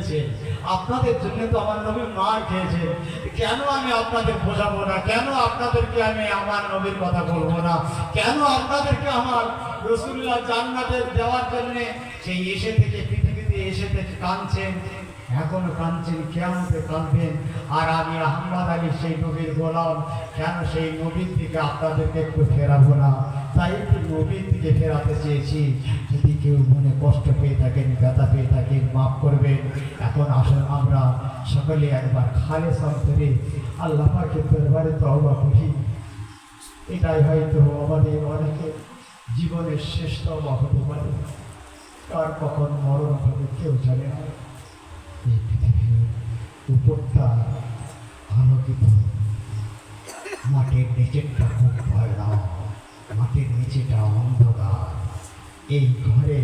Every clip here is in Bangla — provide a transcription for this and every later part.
ফেলেছে আপনাদের জন্য তো আমার নবী মার খেয়েছে। কেন আমি আপনাদের বোঝাবো না? কেন আপনাদেরকে আমি আমার নবীর কথা বলব না? কেন আপনাদেরকে আমার রসুল্লাহ জান্নাতের দেওয়ার জন্যে সেই এসে থেকে, পৃথিবীতে এসে থেকে কাঁদছেন? এখনও কাঁদছেন কেমতে কাঁদবেন। আর আমি আহম্মদ আলী সেই নবীর গোলাম, কেন সেই নবীর দিকে আপনাদেরকে একটু ফেরাবো না? তাই একটু নবীর দিকে ফেরাতে চেয়েছি। যদি কেউ মনে কষ্ট পেয়ে থাকেন, ব্যথা পেয়ে থাকেন, মাফ করবেন। এখন আসুন আমরা সকলে একবার খালে অন্তরে আল্লাহ পাকের দরবারে তওবা করি। এটাই হয়তো আমাদের অনেকে জীবনের শেষ তওবা হতে পারে কার কখন মরণ হবে কেউ জানে না। এই পৃথিবীর উপরটা আলোকিত মাটির নিচেরটা খুব ভয়ানক মাটির নিচেটা অন্ধকার এই ঘরে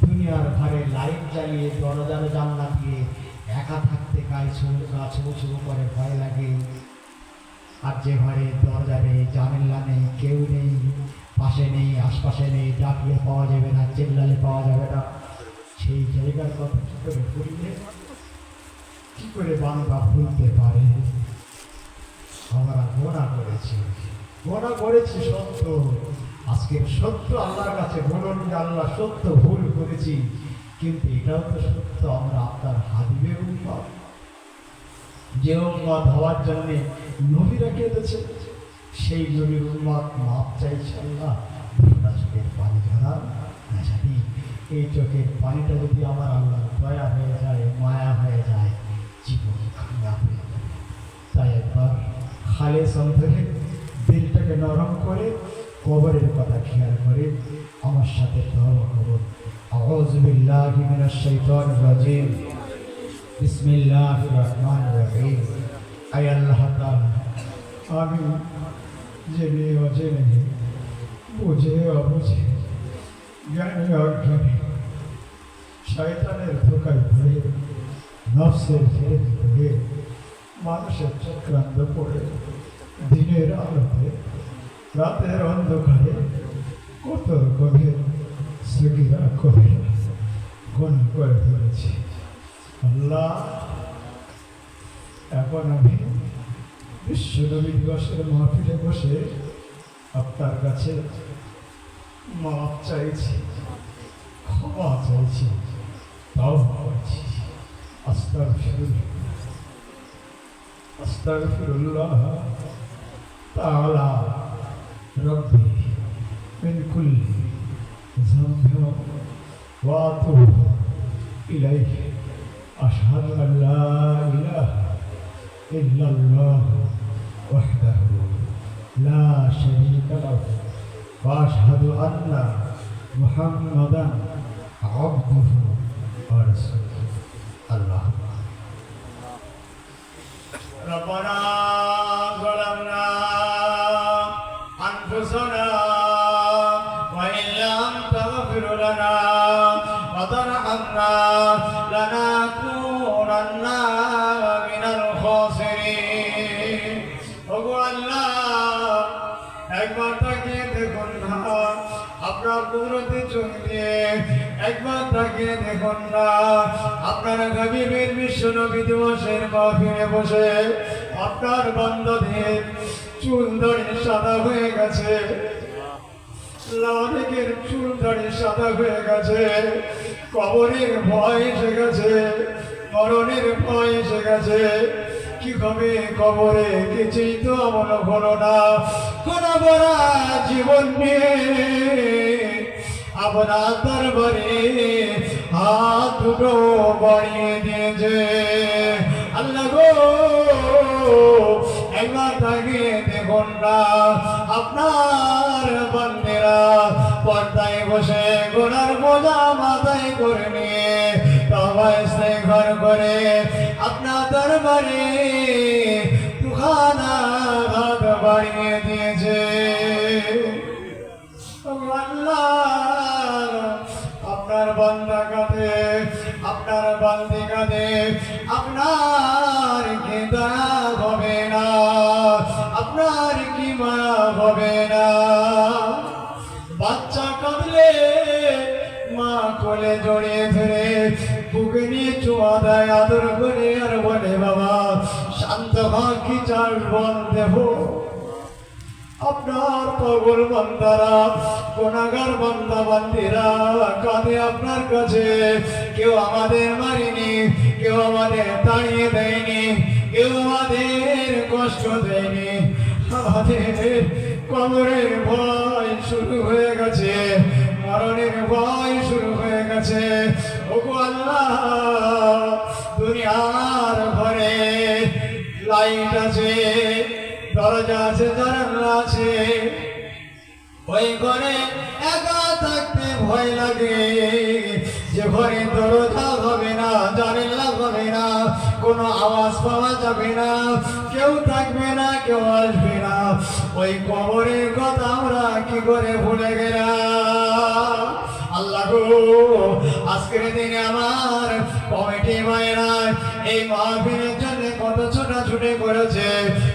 দুনিয়ার ঘরে লাইট জ্বালিয়ে দরজার জানলা দিয়ে একা থাকতে গায়ে ছুঁ গা ছুঁ ছুঁ করে ভয় লাগে আর যে ঘরে দরজা নেই জামেলা নেই কেউ নেই, পাশে নেই, আশপাশে নেই ডাকলে পাওয়া যাবে না, চিল্লালে পাওয়া যাবে না। সেই জায়গার কথা কী করে কী করে বাংলা ভুলতে পারে? আমরা গোনা করেছি। গোনা করেছি সত্য। আজকে সত্য আল্লাহর কাছে বলুন যে আল্লাহ সত্য ভুল করেছি। কিন্তু এটাও তো সত্য, আমরা আপনার হাবিবের উন্মত যে উন্মত হওয়ার জন্য নবীরা কেঁদেছে সেই নবীর উন্মত মাপ চাইছে আল্লাহ। চোখের পানি জানি, এই চোখের পানিটা যদি আমার আল্লাহ দয়া হয়ে যায়, মায়া হয়ে যায় যায় তাই একবার খালে সন্দেহে দিলটাকে নরম করে কবরের কথা খেয়াল করে আমার সাথে করুন। আউযু বিল্লাহি মিনাশ শাইতানির রাজিম। বিসমিল্লাহির রহমানির রহিম। আয় আল্লাহ তাআলা, আমি জেনে অজেনে, বুঝে অবুঝে, জ্ঞানে অজ্ঞানে, শয়তানের ধোকায় পড়ে নফসের ফেরে মানুষের চক্রান্ত পড়ে দিনের আলোতে রাতের অন্ধকারে কত রকমের সগিরা করে গুণ করে ফেলেছি আল্লাহ এখন আমি বিশ্বনবী দিবসের মাহফিলে বসে আপনার কাছে মাপ চাইছি ক্ষমা চাইছি তাও করছি أستغفر أستغفر الله تعالى ربي من كل ذنب وأتوب إليه. أشهد أن لا إله إلا الله وحده لا شريك له. وأشهد أن محمدا عبده ورسوله. ربنا ظلمنا أنفسنا وإن لم تغفر لنا وترحمنا لنكونن من الخاسرين ওগো আল্লাহ একবার তাকিয়ে দেখুন না আপনার কুদরতি চোখ দিয়ে একবার তাকিয়ে দেখুন না আপনার গভীরের বিশ্ব নবী দিবসের মাহফিলে বসে আপনার বন্ধদের চুল ধরে সাদা হয়ে গেছে। অনেকের চুল ধরে সাদা হয়ে গেছে। কবরের ভয় এসে গেছে। মরণের ভয় এসে গেছে। কি হবে কবরে? কিছুই তো মনে হলো না। কোন বড় জীবন নিয়ে আপনার দরবারে হাত দুটো বাড়িয়ে দিয়েছে আল্লাহ গো একবার দেখুন না আপনার বন্দেরা পর্দায় বসে গোড়ার বোঝা মাথায় করে নিয়ে তবাই ঘর করে আপনার দরবারে মা জড়িয়ে ধরে বুকে নিয়ে চুয়া দেয় আদর করে আর বলে, বাবা, শান্ত হ কি চাল বল দেব আপনার পাগল বান্দারা কোনাগার বান্দা বান্দিরা, কাঁদে আপনার কাছে। কেউ আমাদের মারিনি, কেউ আমাদের তাড়িয়ে দেয়নি, কেউ আমাদের কষ্ট দেয়নি। আমাদের কবরের ভয় শুরু হয়ে গেছে, মরণের ভয় শুরু গেছে ওগো আল্লাহ দুনিয়ার ঘরে লাইট আছে, দরজা আছে, জানালা আছে। ওই ঘরে একা থাকতে ভয় লাগে। যে ঘরে দরজা হবে না, জানালা হবে না, কোনো আওয়াজ পাওয়া যাবে না, কেউ থাকবে না, কেউ আসবে না। ওই কবরের কথা আমরা কি করে ভুলে গেলাম? আল্লাহ আজকের দিনে আমার কমিটি মায়েরা এই মাহফিলের জন্য কত ছোটাছুটি করেছে,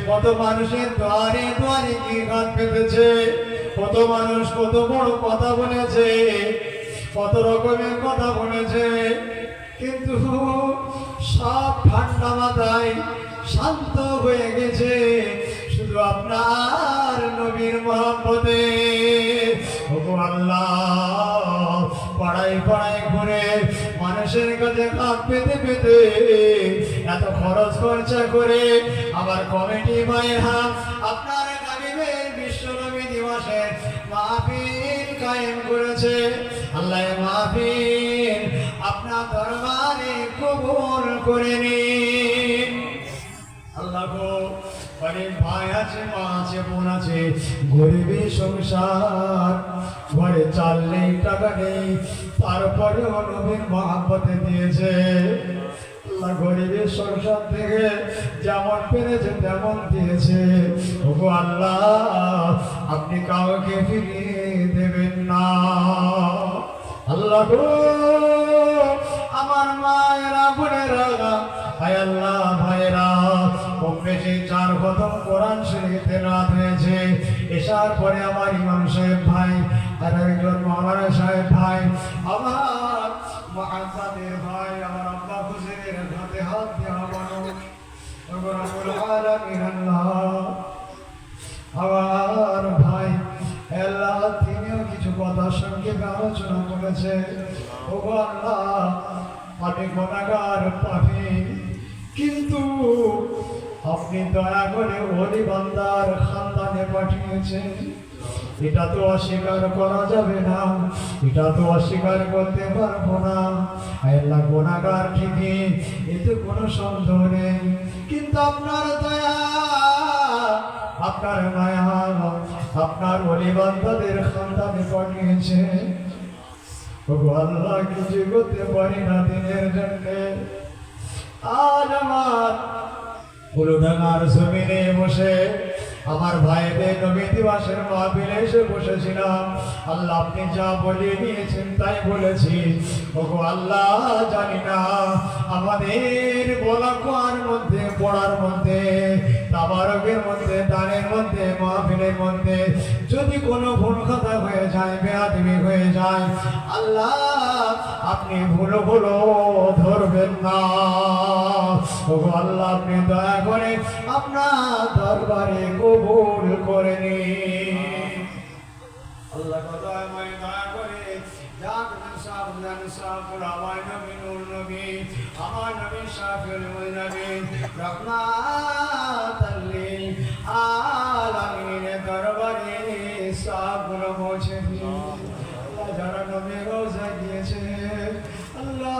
কত মানুষের দ্বারে দ্বারে কি ঘাত পেতেছে কত মানুষ কত বড় কথা বলেছে, কত রকমের কথা বলেছে। কিন্তু সব ঠান্ডা মাথায় শান্ত হয়ে গেছে, শুধু আপনার নবীর মহব্বতে। ওগো আল্লাহ। পড়াই পড়াই করে মানুষের কাছে কাপ পেতে পেতে এত খরচ খরচা করে আবার কমিটি মায়েরা আপনার গালিবের বিশ্বনবী দিবসের মাহফিল কায়েম করেছে। আল্লাহ মাহফিল আপনার দরবারে কবুল করে নিন। আল্লাহ গো অনেক ভাই আছে, মা আছে, বোন আছে, গরিবী সংসার ঘরে চাল নেই, টাকা নেই। তারপরেও নবীন মহাব্বতে দিয়েছে। গরিবের সংসার থেকে যেমন পেরেছে তেমন দিয়েছে। আল্লাহ, আপনি কাউকে ফিরিয়ে দেবেন না। আল্লাহ আমার মায়েরা, বোনেরা ভাই আল্লাহ ভাইরা কম বেশি চার খতম কোরআন শরীফে রাত হয়েছে। এসার পরে আমার ইমাম সাহেব, ভাই আর একজন মামারা সাহেব ভাই, আমার মহাজাদের ভাই, আমার আব্বা হুজুরের হাতে হাত দেওয়া মানুষ আমার ভাই, আল্লাহ, তিনিও কিছু কথা সংক্ষেপে আলোচনা করেছে। ও আল্লাহ আমি গুণাগার পাপি। কিন্তু আপনি দয়া করে ওলি বান্দার খানদানে পাঠিয়েছেন। এটা তো অস্বীকার করা যাবে না। এটা তো অস্বীকার করতে পারব না। আল্লাহ গুণাগার ঠিকই, এতে কোনো সন্দেহ নেই। কিন্তু আপনার দয়া, আপনার মায়া, আপনার অলিবান্ধাদের খানদানে পাঠিয়েছে। আল্লাহ, কিছু করতে পারি না দিনের জন্যে। আজ আমার হলুদাঙ্গার জমিনে বসে আমার ভাইদের নবী দিবসের এসে বসেছিলাম। আল্লাহ আপনি যা বলে নিয়েছেন তাই বলেছি। ওগো আল্লাহ, জানি না আমাদের বলা কোয়ার মধ্যে, পড়ার মধ্যে, তাবারকের মধ্যে, দানের মধ্যে, মাহফিলের মধ্যে যদি কোনো ভুল কথা হয়ে যায়, বেয়াদবি হয়ে যায়, আল্লাহ আপনি ভুলো ভুলো ধরবেন না। ওগো আল্লাহ, আপনি দয়া করে আপনার দরবারে কবুল করে নিন। আল্লাহ দয়া করে যাক নিসাব নিসাবুর আমার নবী আমার নবী শাফিউল দরবারে সাবগুলো পৌঁছে দিন আল্লাহ যারা নবী রোজা গিয়েছে আল্লাহ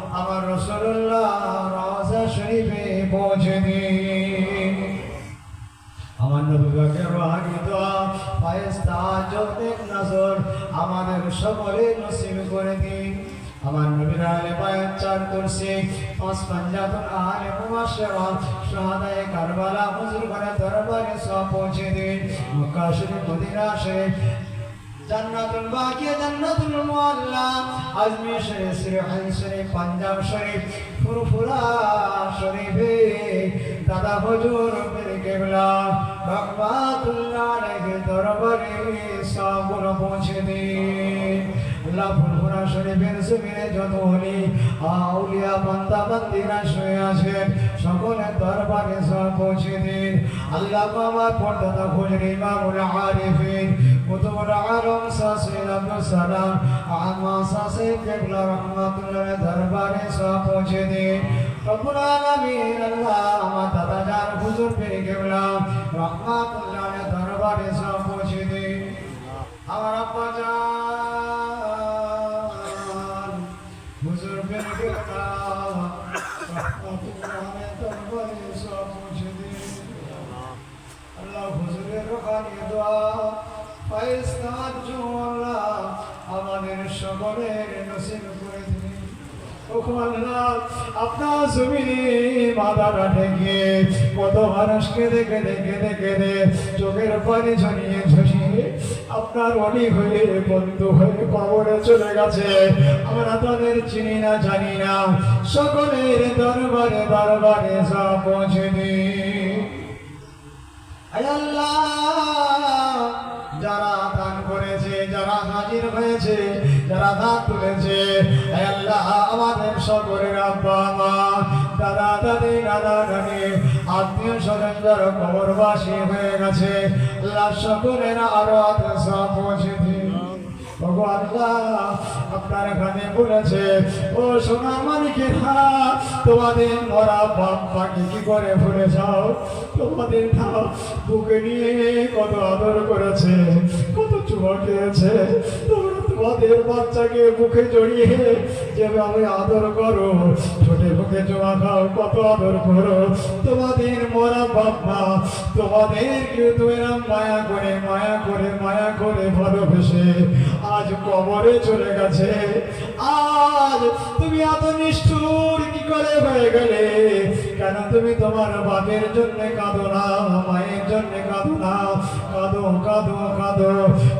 আমার রসুল্লাহ রাজা শরীফে পৌঁছে দিন আমার নবীকে রোহানি দোয়া নজর আমাদের সকলে নসিব করে দিন। আমার নবীর আলে পায়ে হাজার কুরসি পাঁচ পাঞ্জাতুন আলে মুবাশশিরা শাহাদায়ে কারবালা, হুজুর ঘরে দরবারে সব পৌঁছে দিন। মক্কা শরীফ, মদিনা শরীফ জান্নাতুল বাকিয়া জান্নাতুল মুআল্লা। আজমির শরীফ সিরহান শরীফ, পাঞ্জাব শরীফ, ফুরফুরা শরীফে দাদা হুজুর মেরে কেবলা রহমাতুল্লাহ আলাইহি দরবারে সবগুলো পৌঁছে দিন। আল্লাহ ফুরফুরা শরীফের জমিনে যত হলি আউলিয়া, বান্দা, বান্দিরা শুয়ে আছেন, সকলের দরবারে সব পৌঁছে দিন। আল্লাহ আমার পর্দা খুঁজে ইমামুল আরিফিন কুতুবুল আলম সাসিল আব্দুল সালাম আমা সাসে কেবলা রহমাতুল্লাহ দরবারে সব পৌঁছে দিন রব্বুল আলামিন আল্লাহ আমার দাদা যার হুজুর পেয়ে কেবলা রহমাতুল্লাহ দরবারে সব আপনার জমিনে ঠেকে কত মানুষকে দেখে দেখে দেখে চোখের পানি ঝরিয়ে ঝরিয়ে আপনার অলি হয়ে, বন্ধু হয়ে কবরে চলে গেছে। আমরা তাদের চিনি না, জানি না। সকলের দরবারে দরবারে সব পৌঁছে দিই। আল্লাহ যারা দান করেছে, যারা হাজির হয়েছে, যারা দান তুলেছে আল্লাহ আমাদের সকলের আব্বা, মা, দাদা, দাদি দাদা, দাদি, আত্মীয় স্বজন যারা কবরবাসী হয়ে গেছে, আল্লাহ সকলের আরও সব পৌঁছে দিন। ওগো আল্লাহ আপনার এখানে বলেছে, ও সোনা মালিকেরা তোমাদের মরা বাপ মাকে কি করে ভুলে যাও? তোমাদের ধাপ বুকে নিয়ে কত আদর করেছে, কত চুমা খেয়েছে। তোমরা তোমাদের বাচ্চাকে বুকে জড়িয়ে যেভাবে আদর করো ছোটে বুকে জমা খাও, কত আদর করো। তোমাদের মরা বাপ মা, তোমাদেরকে তোমরা মায়া করে মায়া করে মায়া করে ভালোবেসে আজ কবরে চলে গেছে। আজ তুমি এত নিষ্ঠুর, কি করে হয়ে গেলে? কেন তুমি তোমার বাপের জন্য কাঁদো না, মায়ের জন্য কাঁদো না? কাঁদো কাঁদো কাঁদো।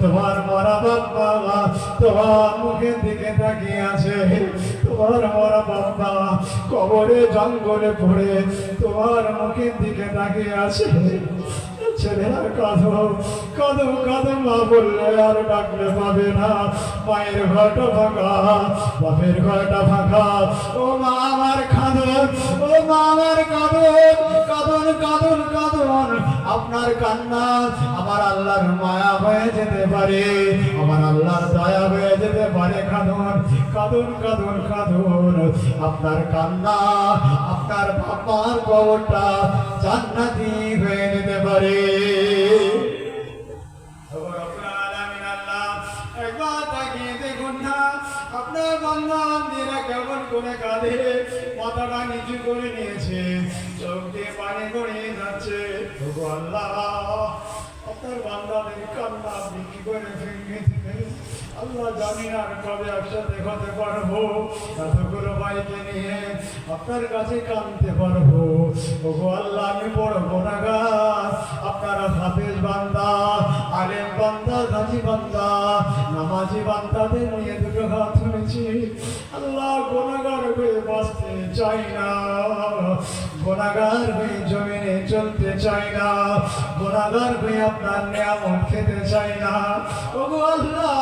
তোমার মরা বাবা তোমার মুখের দিকে তাকিয়ে আছে। তোমার মরা বাবা কবরে জঙ্গলে পড়ে তোমার মুখের দিকে তাকিয়ে আছে। ছেলেরা কাঁদো কাঁদো কাঁদো মা বললে, আর ডাকলে পাবে না। মায়ের ঘরটা ফাঁকা, বাপের ঘরটা ফাঁকা। ও মা আমার কাঁদন ও মা আমার কাঁদন কাঁদন কাঁদন কাঁদন আপনার কান্না আমার আল্লাহর মায়া হয়ে যেতে পারে, আমার আল্লাহর দয়া হয়ে যেতে পারে। কাঁদন কাঁদন কাঁদন কাঁদন আপনার কান্না আপনার বাবার কবরটা জান্নাতি হয়ে নিতে পারে। আপনার কেমন করে কাঁধে নিচু করে নিয়েছে, চোখ দিয়ে পানি গড়িয়ে যাচ্ছে। আল্লাহ কান্না আপনি কি করে আল্লাহ জানি না আর কবে একসাথে হতে পারব এতগুলো বাইকে নিয়ে আপনার কাছে কানতে পারব। ওগো আল্লাহ, আমি বড় গোনাগার আপনারা হাফেজ বান্দা, আলেম বান্দা গাজী বান্দা, নামাজি বান্দাদের নিয়ে দুটো হাত তুলেছি। আল্লাহ গোনাগার হয়ে বাঁচতে চাই না। গোনাগার হয়ে জমিনে চলতে চাই না। গোনাগার হয়ে আপনার নিয়ামত খেতে চাই না। ওগো আল্লাহ,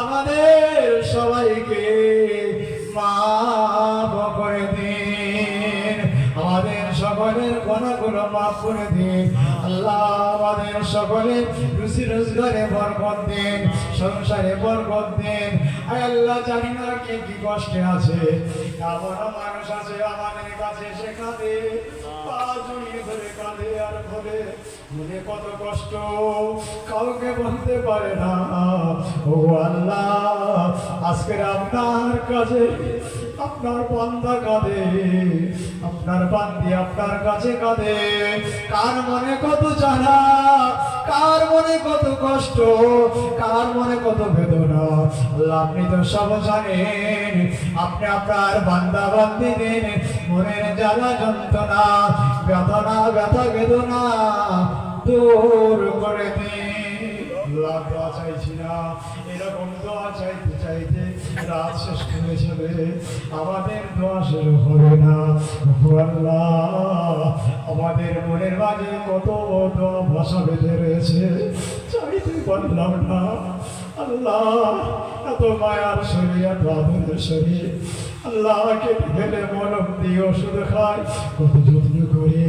আমাদের সবাইকে মাফ করে দিন। আমাদের সকলের গুণাগুলো মাফ করে দিন। আল্লাহ আমাদের সকলের রুচি রোজগারে বরকত দিন, সংসারে বরকত দিন। আল্লাহ জানি না কে কি কষ্টে আছে। মানুষ আছে আমাদের কাছে, সে কাঁদে। পা জড়িয়ে ধরে আর কত কষ্ট, কাউকে বলতে পারে না। ও আল্লাহ আজকের আপনার কাছে, আপনার বান্দা কাঁদে। আপনার বান্দি আপনার কাছে কাঁদে। কার মনে কত জানা কার মনে কত কষ্ট, কার মনে কত বেদনা? আপনি তো সব জানেন, আপনি আপনার বান্দা বান্দিদের মনের জ্বালা যন্ত্রণা বেদনা ব্যথা বেদনা দূর করে দিন। আল্লাহ দোয়া চাইছি না এরকম দোয়া চাইতে চাইতে রাত শেষ করে যাবে। আমাদের দোয়া শেষ হবে না। আমাদের মনের মাঝে কত দোয়া ভাষা বেঁধে রয়েছে চাইতে পারলাম না। আল্লাহ, এত মায়ার শরীর, এত আদরের শরীর। আল্লাহকে ফেলে মলম দিয়ে ওষুধ খায়। কত যত্ন করে।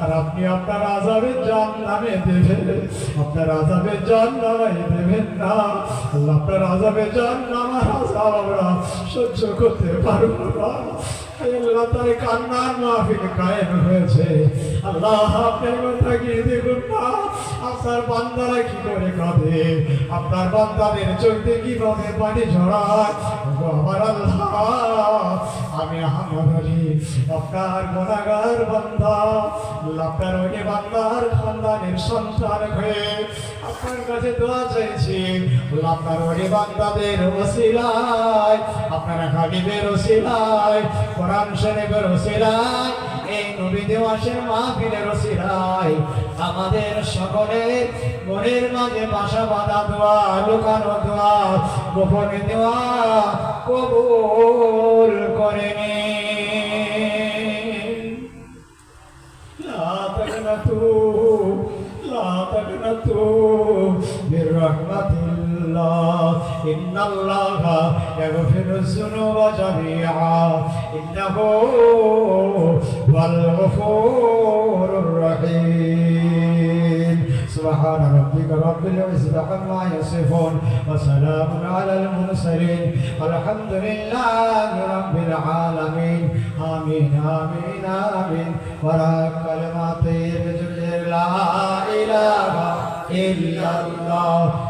আর আপনি আপনার আজাবের জান নামে দেবেন। আপনার আজাবের জান নামাই দেবেন না। আল্লাহ আপনার আজাবের জান নামার আজাব আমরা সহ্য করতে পারব না। আল্লাহ তাই কান্নার মাহফিল হয়েছে। আল্লাহ আপনার কথা গিয়ে দেখুন না আপনার বান্দারা কি করে আপনার বান্দাদের পানি ঝরায় আমি আপনার গুণাগার বান্দা আপনার ওই বান্দার খানদানের সন্তান হয়ে আপনার কাছে দোয়া চাইছি আপনার ওই বান্দাদের আপনার কোরআন শরীফের ওসিলায় এই নবী দেওয়াসের মাহফিলের ওসিলায় আমাদের সকলের মনের মাঝে বাসা বাঁধা দোয়া লুকানো দোয়া গোপনে দেওয়া কবুল করে নিন لا تقنطوا لا تقنطوا من رحمة الله إن الله يغفر الذنوب جميعا. إنه هو الغفور الرحيم. سبحان ربك رب العزة عما يصفون وسلام على المرسلين والحمد لله رب العالمين. آمين آمين آمين. ولا كلمات بجل لا إله إلا الله.